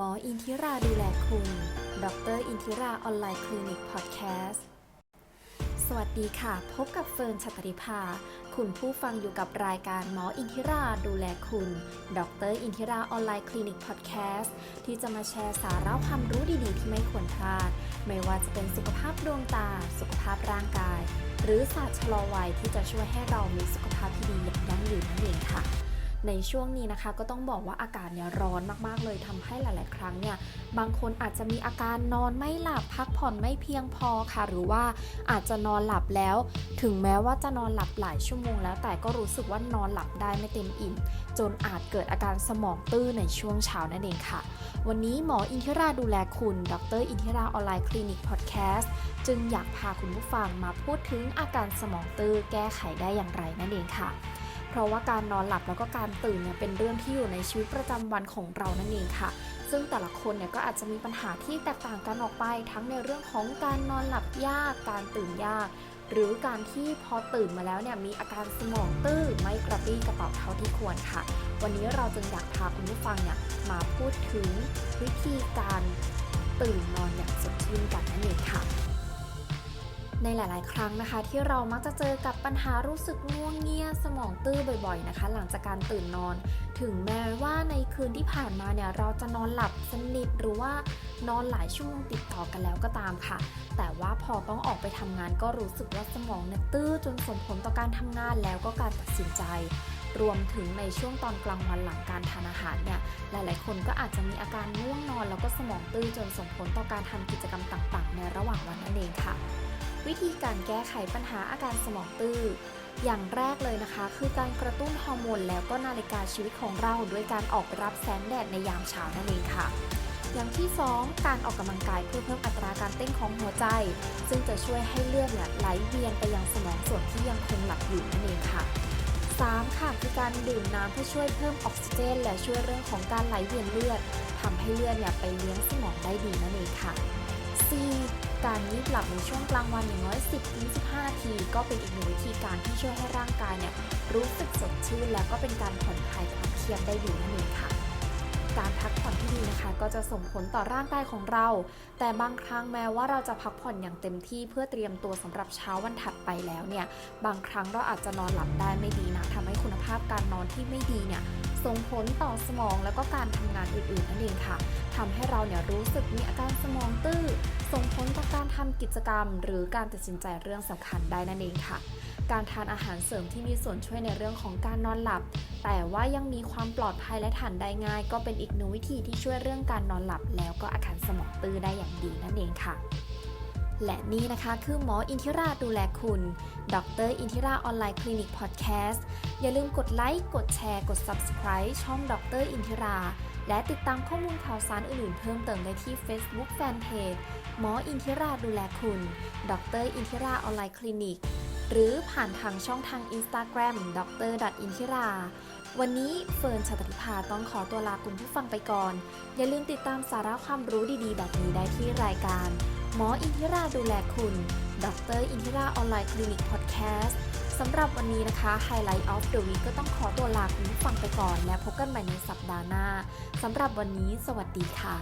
หมออินทิราดูแลคุณ ดรอินทิราออนไลน์คลินิกพอดแคสต์ สวัสดีค่ะ พบกับเฟิร์นชัตริภา คุณผู้ฟังอยู่กับรายการหมออินทิราดูแลคุณ ดรอินทิราออนไลน์คลินิกพอดแคสต์ ที่จะมาแชร์สาระความรู้ดีๆ ที่ไม่ควรพลาด ไม่ว่าจะเป็นสุขภาพดวงตา สุขภาพร่างกาย หรือศาสตร์ชะลอวัยที่จะช่วยให้เรามีสุขภาพที่ดีอย่างยั่งยืนนั่นเองค่ะ ในช่วงนี้นะคะก็ต้องบอกว่าอากาศเนี่ยร้อนมากๆเลยทำให้หลาย ๆ ครั้งเนี่ยบางคนอาจจะมีอาการนอนไม่หลับพักผ่อนไม่เพียงพอค่ะ หรือว่าอาจจะนอนหลับแล้ว ถึงแม้ว่าจะนอนหลับหลายชั่วโมงแล้ว แต่ก็รู้สึกว่านอนหลับได้ไม่เต็มอิ่ม จนอาจเกิดอาการสมองตื้อในช่วงเช้านั่นเองค่ะ วันนี้หมออินทิราดูแลคุณ ดรอินทิราออนไลน์คลินิกพอดแคสต์จึงอยากพาคุณผู้ฟังมาพูดถึงอาการสมองตื้อแก้ไขได้อย่างไรนั่นเองค่ะ ราะว่าการนอนหลับแล้วก็การตื่นเนี่ยเป็นเรื่องที่อยู่ในชีวิตประจำวันของเรานั่นเองค่ะ ซึ่งแต่ละคนเนี่ยก็อาจจะมีปัญหาที่แตกต่างกันออกไป ทั้งในเรื่องของการนอนหลับยาก การตื่นยาก หรือการที่พอตื่นมาแล้วเนี่ยมีอาการสมองตื้อไม่กระปี้กระเป๋าเท่าที่ควรค่ะ วันนี้เราจึงอยากพาคุณผู้ฟังเนี่ยมาพูดถึงวิธีการตื่นนอนอย่างสดชื่นกันนั่นเองค่ะ ในหลาย ๆ ครั้งนะคะ ที่เรามักจะเจอกับปัญหารู้สึกง่วงเงียสมองตื้อบ่อย ๆ นะคะ หลังจากการตื่นนอน ถึงแม้ว่าในคืนที่ผ่านมาเนี่ยเราจะนอนหลับสนิทหรือว่านอนหลายชั่วโมงติดต่อกันแล้วก็ตามค่ะ แต่ว่าพอต้องออกไปทำงานก็รู้สึกว่าสมองเนี่ยตื้อจนส่งผลต่อการทำงานแล้วก็การตัดสินใจ รวมถึงในช่วงตอนกลางวันหลังการทานอาหารเนี่ยหลายๆ คนก็อาจจะมีอาการง่วงนอน แล้วก็สมองตื้อจนส่งผลต่อการทำกิจกรรมต่าง ๆ ในระหว่างวันนั่นเองค่ะ วิธีการแก้ไขปัญหาอาการสมองตื้ออย่างแรกเลยนะคะ คือการกระตุ้นฮอร์โมนแล้วก็นาฬิกาชีวิตของเราด้วยการออกไปรับแสงแดดในยามเช้านั่นเองค่ะ อย่างที่ 2 การออกกำลังกายเพื่อเพิ่มอัตราการเต้นของหัวใจ ซึ่งจะช่วยให้เลือดเนี่ยไหลเวียนไปยังสมองส่วนที่ยังคงหลับอยู่นั่นเองค่ะ 3. ค่ะคือการดื่มน้ำเพื่อช่วยเพิ่มออกซิเจน และช่วยเรื่องของการไหลเวียนเลือดทำให้เลือดเนี่ยไปเลี้ยงสมองได้ดีนั่นเองค่ะ 4. การงีบหลับในช่วงกลางวันอย่างน้อย 10-15 นาที ก็เป็นอีกหนึ่งวิธีการที่ช่วยให้ร่างกายเนี่ยรู้สึกสดชื่น แล้วก็เป็นการผ่อนคลายความเครียดได้ดีนั่นเองค่ะ การพักผ่อน นะคะ ก็จะส่งผลต่อร่างกายของเรา แต่บางครั้งแม้ว่าเราจะพักผ่อนอย่างเต็มที่เพื่อเตรียมตัวสำหรับเช้าวันถัดไปแล้วเนี่ย บางครั้งเราอาจจะนอนหลับได้ไม่ดีนะทำให้คุณภาพการนอนที่ไม่ดีเนี่ยส่งผลต่อสมองแล้วก็การทำงานอื่นๆนั่นเองค่ะทำให้เราเนี่ยรู้สึกมีอาการสมองตื้อ ส่งผลต่อการทำกิจกรรม หรือการตัดสินใจเรื่องสำคัญได้นั่นเองค่ะ การทานอาหารเสริมที่มีส่วนช่วยในเรื่องของการนอนหลับ แต่ว่ายังมีความปลอดภัยและทานได้ง่าย ก็เป็นอีกหนึ่งวิธีที่ช่วยเรื่องการนอนหลับ แล้วก็อาการสมองตื้อได้อย่างดีนั่นเองค่ะ และนี่นะคะคือหมออินทิราดูแลคุณ ดรอินทิราออนไลน์คลินิกพอดแคสต์ อย่าลืมกดไลค์ กดแชร์ กด Subscribe ช่องดรอินทิรา และติดตามข้อมูลข่าวสารอื่นๆ เพิ่มเติมได้ที่ Facebook Fanpage หมออินทิราดูแลคุณ ดรอินทิราออนไลน์คลินิก หรือผ่านทางช่องทาง Instagram ดรอินทิราวันนี้เฟิร์นชัตริภาต้องขอตัวลาคุณผู้ฟังไปก่อน อย่าลืมติดตามสาระความรู้ดีๆ แบบนี้ได้ที่รายการ หมออินทิราดูแลคุณดรอินทิราออนไลน์คลินิกพอดแคสต์สำหรับวันนี้นะคะ Highlight of the Week ก็ต้องขอตัวลาคุณผู้ฟังไปก่อน และพบกันใหม่ในสัปดาห์หน้าสำหรับวันนี้ สวัสดีค่ะ